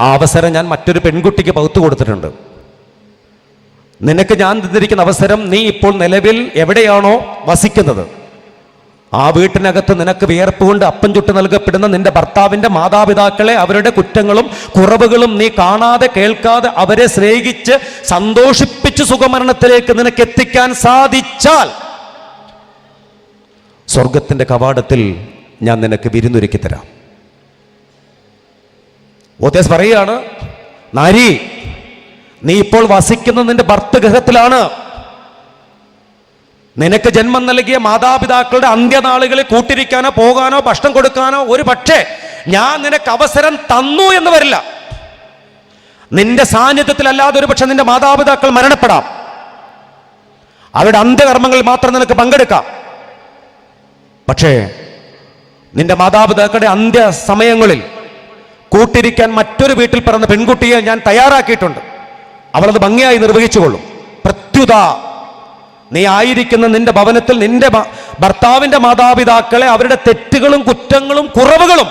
ആ അവസരം ഞാൻ മറ്റൊരു പെൺകുട്ടിക്ക് പകുത്തു കൊടുത്തിട്ടുണ്ട്. നിനക്ക് ഞാൻ തന്നിരിക്കുന്ന അവസരം നീ ഇപ്പോൾ നിലവിൽ എവിടെയാണോ വസിക്കുന്നത്? ആ വീട്ടിനകത്ത് നിനക്ക് വിയർപ്പ് കൊണ്ട് അപ്പം ചുട്ട് നൽകപ്പെടുന്ന നിന്റെ ഭർത്താവിന്റെ മാതാപിതാക്കളെ അവരുടെ കുറ്റങ്ങളും കുറവുകളും നീ കാണാതെ കേൾക്കാതെ അവരെ സ്നേഹിച്ച് സന്തോഷിപ്പിച്ച് സുഖമരണത്തിലേക്ക് നിനക്ക് എത്തിക്കാൻ സാധിച്ചാൽ സ്വർഗത്തിന്റെ കവാടത്തിൽ ഞാൻ നിനക്ക് വിരുന്നൊരുക്കി തരാം. ഓത്തേസ് പറയുകയാണ് നാരി നീ ഇപ്പോൾ വസിക്കുന്നത് നിന്റെ ഭർത്തഗൃഹത്തിലാണ്. നിനക്ക് ജന്മം നൽകിയ മാതാപിതാക്കളുടെ അന്ത്യനാളുകളിൽ കൂട്ടിരിക്കാനോ പോകാനോ ഭക്ഷണം കൊടുക്കാനോ ഒരു പക്ഷേ ഞാൻ നിനക്ക് അവസരം തന്നു എന്ന് വരില്ല. നിന്റെ സാന്നിധ്യത്തിലല്ലാതെ ഒരു പക്ഷെ നിന്റെ മാതാപിതാക്കൾ മരണപ്പെടാം. അവരുടെ അന്ത്യകർമ്മങ്ങളിൽ മാത്രം നിനക്ക് പങ്കെടുക്കാം. പക്ഷേ നിന്റെ മാതാപിതാക്കളുടെ അന്ത്യ സമയങ്ങളിൽ കൂട്ടിരിക്കാൻ മറ്റൊരു വീട്ടിൽ പിറന്ന പെൺകുട്ടിയെ ഞാൻ തയ്യാറാക്കിയിട്ടുണ്ട്. അവളത് ഭംഗിയായി നിർവഹിച്ചുകൊള്ളും. പ്രത്യുത നീ ആയിരിക്കുന്ന നിന്റെ ഭവനത്തിൽ നിന്റെ ഭർത്താവിന്റെ മാതാപിതാക്കളെ അവരുടെ തെറ്റുകളും കുറ്റങ്ങളും കുറവുകളും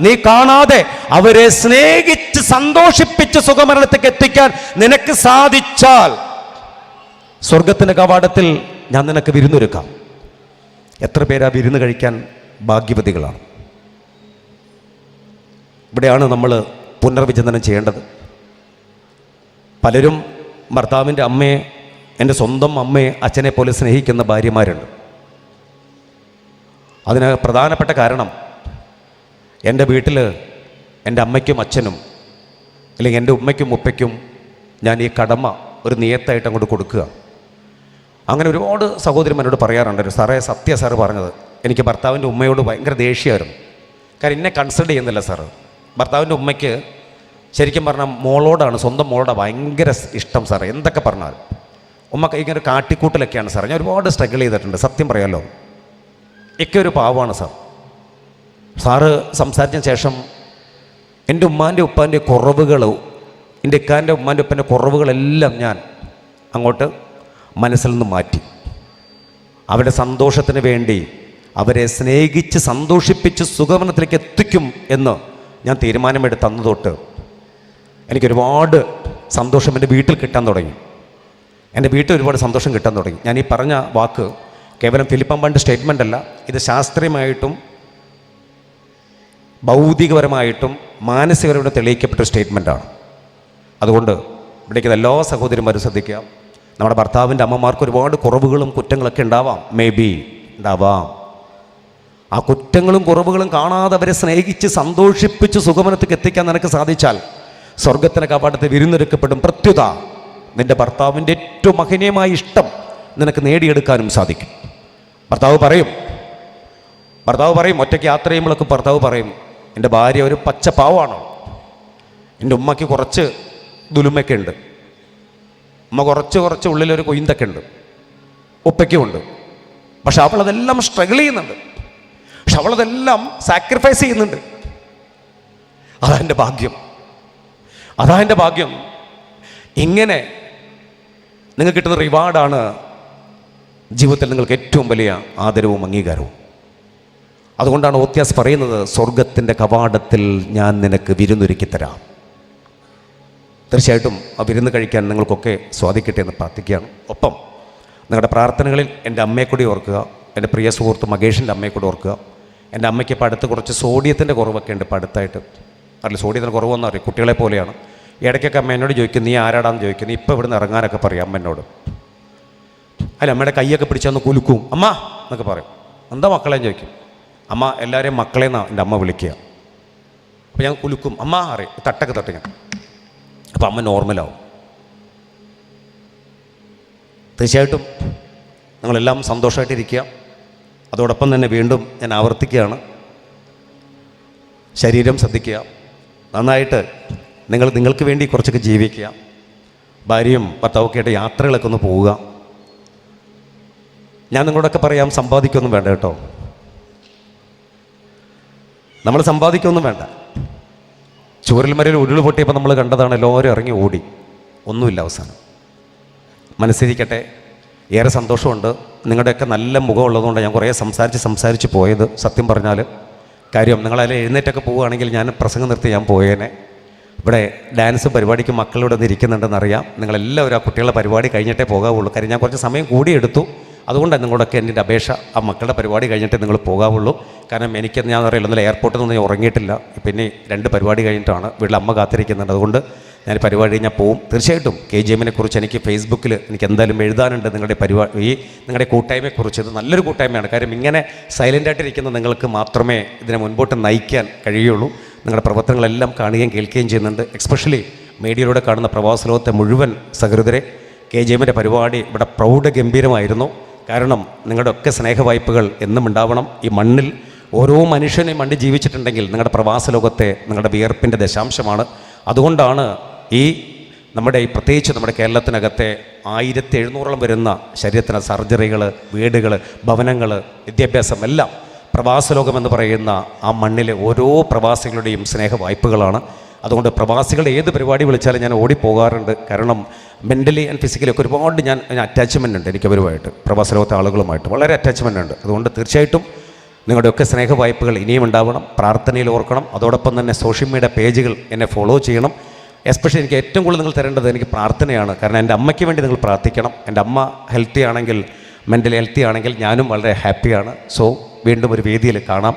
നീ കാണാതെ അവരെ സ്നേഹിച്ച് സന്തോഷിപ്പിച്ച് സുഖമരണത്തേക്ക് എത്തിക്കാൻ നിനക്ക് സാധിച്ചാൽ സ്വർഗത്തിന്റെ കവാടത്തിൽ ഞാൻ നിനക്ക് വിരുന്നൊരുക്കാം എത്ര പേരാ വിരുന്ന് കഴിക്കാൻ ഭാഗ്യവതികളാണ്? ഇവിടെയാണ് നമ്മൾ പുനർവിചിന്തനം ചെയ്യേണ്ടത്. പലരും ഭർത്താവിന്റെ അമ്മയെ എന്റെ സ്വന്തം അമ്മയെ അച്ഛനെ പോലെ സ്നേഹിക്കുന്ന ഭാര്യമാരുണ്ട്. അതിന് പ്രധാനപ്പെട്ട കാരണം എന്റെ വീട്ടിൽ എന്റെ അമ്മയ്ക്കും അച്ഛനും അല്ലെങ്കിൽ എന്റെ ഉമ്മയ്ക്കും ഉപ്പയ്ക്കും ഞാൻ ഈ കടമ ഒരു നിയത്തായിട്ട് അങ്ങോട്ട് കൊടുക്കുക. അങ്ങനെ ഒരുപാട് സഹോദരിമാരോട് പറയാറുണ്ട്. ഒരു സാറേ സത്യ സാറ് പറഞ്ഞത്. എനിക്ക് ഭർത്താവിന്റെ ഉമ്മയോട് ഭയങ്കര ദേഷ്യമായിരുന്നു. കാരണം എന്നെ കൺസിഡർ ചെയ്യുന്നില്ല സാറ്. ഭർത്താവിന്റെ ഉമ്മയ്ക്ക് ശരിക്കും പറഞ്ഞാൽ മോളോടാണ് സ്വന്തം മോളോടാണ് ഭയങ്കര ഇഷ്ടം സാറേ. എന്തൊക്കെ പറഞ്ഞാൽ ഉമ്മ ഇങ്ങനെ ഒരു കാട്ടിക്കൂട്ടലൊക്കെയാണ് സാറേ. ഞാൻ ഒരുപാട് സ്ട്രഗിൾ ചെയ്തിട്ടുണ്ട് സത്യം പറയാമല്ലോ ഒക്കെ ഒരു പാവമാണ് സാർ. സാറ് സംസാരിച്ചതിന് ശേഷം എന്റെ ഉമ്മാന്റെ ഉപ്പാന്റെ കുറവുകൾ എന്റെ ഇക്കാന്റെ ഉമ്മാന്റെ ഉപ്പന്റെ കുറവുകളെല്ലാം ഞാൻ അങ്ങോട്ട് മനസ്സിൽ നിന്ന് മാറ്റി. അവരുടെ സന്തോഷത്തിന് വേണ്ടി അവരെ സ്നേഹിച്ച് സന്തോഷിപ്പിച്ച് സുഗമനത്തിലേക്ക് എത്തിക്കും എന്ന് ഞാൻ തീരുമാനമെടുത്ത് അന്ന് തൊട്ട് എനിക്ക് ഒരുപാട് സന്തോഷം എന്റെ വീട്ടിൽ കിട്ടാൻ തുടങ്ങി. എന്റെ വീട്ടിൽ ഒരുപാട് സന്തോഷം കിട്ടാൻ തുടങ്ങി. ഞാൻ ഈ പറഞ്ഞ വാക്ക് കേവലം ഫിലിപ്പമ്പണ്ട് സ്റ്റേറ്റ്മെന്റ് അല്ല ഇത് ശാസ്ത്രീയമായിട്ടും ഭൗതികപരമായിട്ടും മാനസികപരമായിട്ടും തെളിയിക്കപ്പെട്ട സ്റ്റേറ്റ്മെന്റാണ് അതുകൊണ്ട് ഇവിടേക്ക് എല്ലാ സഹോദരിമാരും ശ്രദ്ധിക്കുക. നമ്മുടെ ഭർത്താവിന്റെ അമ്മമാർക്ക് ഒരുപാട് കുറവുകളും കുറ്റങ്ങളൊക്കെ ഉണ്ടാവാം. മേ ബി ഉണ്ടാവാം. ആ കുറ്റങ്ങളും കുറവുകളും കാണാതെ അവരെ സ്നേഹിച്ച് സന്തോഷിപ്പിച്ച് സുഗമനത്തേക്ക് എത്തിക്കാൻ നിനക്ക് സാധിച്ചാൽ സ്വർഗത്തിന് കവാടത്തെ വിരുന്നൊരുക്കപ്പെടും പ്രത്യുത. നിന്റെ ഭർത്താവിന്റെ ഏറ്റവും മഹനീയമായ ഇഷ്ടം നിനക്ക് നേടിയെടുക്കാനും സാധിക്കും. ഭർത്താവ് പറയും. ഭർത്താവ് പറയും ഒറ്റയ്ക്ക് യാത്ര ചെയ്യുമ്പോഴൊക്കെ ഭർത്താവ് പറയും എന്റെ ഭാര്യ ഒരു പച്ച പാവാണോ. എന്റെ ഉമ്മയ്ക്ക് കുറച്ച് ദുലുമ്മയൊക്കെ ഉണ്ട്. ഉമ്മ കുറച്ച് കുറച്ച് ഉള്ളിലൊരു കൊയ്ന്തൊക്കെ ഉണ്ട്. ഉപ്പയ്ക്കും ഉണ്ട് പക്ഷെ അവളതെല്ലാം സ്ട്രഗിൾ ചെയ്യുന്നുണ്ട്. പക്ഷെ അവളതെല്ലാം സാക്രിഫൈസ് ചെയ്യുന്നുണ്ട്. അതാ എന്റെ ഭാഗ്യം. അതാ എന്റെ ഭാഗ്യം. ഇങ്ങനെ നിങ്ങൾ കിട്ടുന്ന റിവാർഡാണ് ജീവിതത്തിൽ നിങ്ങൾക്ക് ഏറ്റവും വലിയ ആദരവും അംഗീകാരവും. അതുകൊണ്ടാണ് ഓത്യാസ് പറയുന്നത് സ്വർഗത്തിന്റെ കവാടത്തിൽ ഞാൻ നിനക്ക് വിരുന്നൊരുക്കി തരാം. തീർച്ചയായിട്ടും ആ വിരുന്ന് കഴിക്കാൻ നിങ്ങൾക്കൊക്കെ സ്വാധിക്കട്ടെ എന്ന് പ്രാർത്ഥിക്കുകയാണ്. ഒപ്പം നിങ്ങളുടെ പ്രാർത്ഥനകളിൽ എന്റെ അമ്മയെ കൂടി ഓർക്കുക എന്റെ പ്രിയ സുഹൃത്ത് മകേഷിന്റെ അമ്മയെ കൂടി ഓർക്കുക. എന്റെ അമ്മയ്ക്ക് ഇപ്പോൾ അടുത്ത് കുറച്ച് സോഡിയത്തിന്റെ കുറവൊക്കെ ഉണ്ട് ഇപ്പോൾ അടുത്തായിട്ട് അറിയില്ല സോഡിയത്തിന് കുറവൊന്നും അറിയാം. കുട്ടികളെ പോലെയാണ്. ഇടയ്ക്കൊക്കെ അമ്മ എന്നോട് ചോദിക്കും നീ ആരാടാന്ന് ചോദിക്കും? നീ ഇപ്പോൾ ഇവിടുന്ന് ഇറങ്ങാനൊക്കെ പറയും അമ്മ എന്നോട് അല്ല അമ്മയുടെ കൈയൊക്കെ പിടിച്ചൊന്ന് കുലുക്കും. അമ്മ എന്നൊക്കെ പറയും. എന്താ മക്കളെയും ചോദിക്കും. അമ്മ എല്ലാവരെയും മക്കളെന്നാണ് എന്റെ അമ്മ വിളിക്കുക. അപ്പോൾ ഞാൻ കുലുക്കും. അമ്മ അറിയും തട്ടൊക്കെ തട്ടി ഞാൻ. അപ്പോൾ അമ്മ നോർമലാവും. തീർച്ചയായിട്ടും നിങ്ങളെല്ലാം സന്തോഷമായിട്ടിരിക്കുക. അതോടൊപ്പം തന്നെ വീണ്ടും ഞാൻ ആവർത്തിക്കുകയാണ്. ശരീരം ശ്രദ്ധിക്കുക. നന്നായിട്ട് നിങ്ങൾ നിങ്ങൾക്ക് വേണ്ടി കുറച്ചൊക്കെ ജീവിക്കുക. ഭാര്യയും ഭർത്താവൊക്കെ ആയിട്ട് യാത്രകളൊക്കെ ഒന്ന് പോവുക. ഞാൻ നിങ്ങളോടൊക്കെ പറയാം സമ്പാദിക്കൊന്നും വേണ്ട കേട്ടോ. നമ്മൾ സമ്പാദിക്കൊന്നും വേണ്ട. ചൂരൽമരയിൽ ഉരുൾ പൊട്ടിയപ്പോൾ നമ്മൾ കണ്ടതാണ് എല്ലാവരും ഇറങ്ങി ഓടി. ഒന്നുമില്ല അവസാനം. മനസ്സിരിക്കട്ടെ ഏറെ സന്തോഷമുണ്ട്. നിങ്ങളുടെയൊക്കെ നല്ല മുഖമുള്ളതുകൊണ്ട് ഞാൻ കുറേ സംസാരിച്ച് സംസാരിച്ച് പോയത്. സത്യം പറഞ്ഞാൽ കാര്യം നിങ്ങളതിൽ എഴുന്നേറ്റൊക്കെ പോവുകയാണെങ്കിൽ ഞാൻ പ്രസംഗം നിർത്തി ഞാൻ പോയേനെ. ഇവിടെ ഡാൻസ് പരിപാടിക്ക് മക്കളിവിടെ നിന്ന് ഇരിക്കുന്നുണ്ടെന്നറിയാം. നിങ്ങളെല്ലാവരും ആ കുട്ടികളുടെ പരിപാടി കഴിഞ്ഞിട്ടേ പോകാവുള്ളൂ. കാര്യം ഞാൻ കുറച്ച് സമയം കൂടി എടുത്തു അതുകൊണ്ടാണ് നിങ്ങളോടൊക്കെ എന്റെ അപേക്ഷ ആ മക്കളുടെ പരിപാടി കഴിഞ്ഞിട്ടേ നിങ്ങൾ പോകാവുള്ളൂ. കാരണം എനിക്ക് ഞാൻ അറിയില്ല. ഒന്നും എയർപോർട്ടിൽ നിന്ന് ഞാൻ ഉറങ്ങിയിട്ടില്ല. പിന്നെ രണ്ട് പരിപാടി കഴിഞ്ഞിട്ടാണ് വീട്ടിൽ അമ്മ കാത്തിരിക്കുന്നുണ്ട്. അതുകൊണ്ട് ഞാൻ പരിപാടി കഴിഞ്ഞാൽ പോവും. തീർച്ചയായിട്ടും കെ ജി എമ്മിനെ കുറിച്ച് എനിക്ക് ഫേസ്ബുക്കിൽ എനിക്ക് എന്തായാലും എഴുതാനുണ്ട് നിങ്ങളുടെ പരിപാടി ഈ നിങ്ങളുടെ കൂട്ടായ്മയെക്കുറിച്ച് ഇത് നല്ലൊരു കൂട്ടായ്മയാണ്. കാര്യം ഇങ്ങനെ സൈലന്റായിട്ടിരിക്കുന്ന നിങ്ങൾക്ക് മാത്രമേ ഇതിനെ മുൻപോട്ട് നയിക്കാൻ കഴിയുള്ളൂ. നിങ്ങളുടെ പ്രവർത്തനങ്ങളെല്ലാം കാണുകയും കേൾക്കുകയും ചെയ്യുന്നുണ്ട്. എക്സ്പെഷ്യലി മീഡിയയിലൂടെ കാണുന്ന പ്രവാസ ലോകത്തെ മുഴുവൻ സഹൃദരെ കെ ജി എമ്മിന്റെ പരിപാടി ഇവിടെ പ്രൗഢഗംഭീരമായിരുന്നു കാരണം നിങ്ങളുടെ ഒക്കെ സ്നേഹവായ്പകൾ എന്നും ഉണ്ടാവണം. ഈ മണ്ണിൽ ഓരോ മനുഷ്യനെയും മണ്ണിൽ ജീവിച്ചിട്ടുണ്ടെങ്കിൽ നിങ്ങളുടെ പ്രവാസ ലോകത്തെ നിങ്ങളുടെ വിയർപ്പിന്റെ ദശാംശമാണ്. അതുകൊണ്ടാണ് ഈ നമ്മുടെ ഈ പ്രത്യേകിച്ച് നമ്മുടെ കേരളത്തിനകത്തെ ആയിരത്തി എഴുന്നൂറോളം വരുന്ന ശരീരത്തിന് സർജറികൾ വീടുകൾ ഭവനങ്ങൾ വിദ്യാഭ്യാസം എല്ലാം പ്രവാസ ലോകമെന്ന് പറയുന്ന ആ മണ്ണിലെ ഓരോ പ്രവാസികളുടെയും സ്നേഹ വായ്പകളാണ്. അതുകൊണ്ട് പ്രവാസികളുടെ ഏത് പരിപാടി വിളിച്ചാലും ഞാൻ ഓടിപ്പോകാറുണ്ട്. കാരണം മെന്റലി ആൻഡ് ഫിസിക്കലി ഒക്കെ ഒരുപാട് ഞാൻ അറ്റാച്ച്മെന്റ് ഉണ്ട് എനിക്ക് അവരുമായിട്ട് പ്രവാസ ലോകത്തെ ആളുകളുമായിട്ട്. വളരെ അറ്റാച്ച്മെന്റ് ഉണ്ട്. അതുകൊണ്ട് തീർച്ചയായിട്ടും നിങ്ങളുടെയൊക്കെ സ്നേഹ വായ്പകൾ ഇനിയും ഉണ്ടാവണം. പ്രാർത്ഥനയിൽ ഓർക്കണം. അതോടൊപ്പം തന്നെ സോഷ്യൽ മീഡിയ പേജുകൾ എന്നെ ഫോളോ ചെയ്യണം. എസ്പെഷ്യലി എനിക്ക് ഏറ്റവും കൂടുതൽ നിങ്ങൾ തരേണ്ടത് എനിക്ക് പ്രാർത്ഥനയാണ്. കാരണം എന്റെ അമ്മയ്ക്ക് വേണ്ടി നിങ്ങൾ പ്രാർത്ഥിക്കണം. എന്റെ അമ്മ ഹെൽത്തി ആണെങ്കിൽ മെന്റലി ഹെൽത്തി ആണെങ്കിൽ ഞാനും വളരെ ഹാപ്പിയാണ് സോ വീണ്ടും ഒരു വേദിയിൽ കാണാം.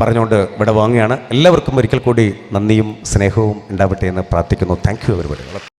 പറഞ്ഞുകൊണ്ട് ഇവിടെ വാങ്ങുകയാണ് എല്ലാവർക്കും ഒരിക്കൽ കൂടി നന്ദിയും സ്നേഹവും ഉണ്ടാവട്ടെ എന്ന് പ്രാർത്ഥിക്കുന്നു. Thank you everybody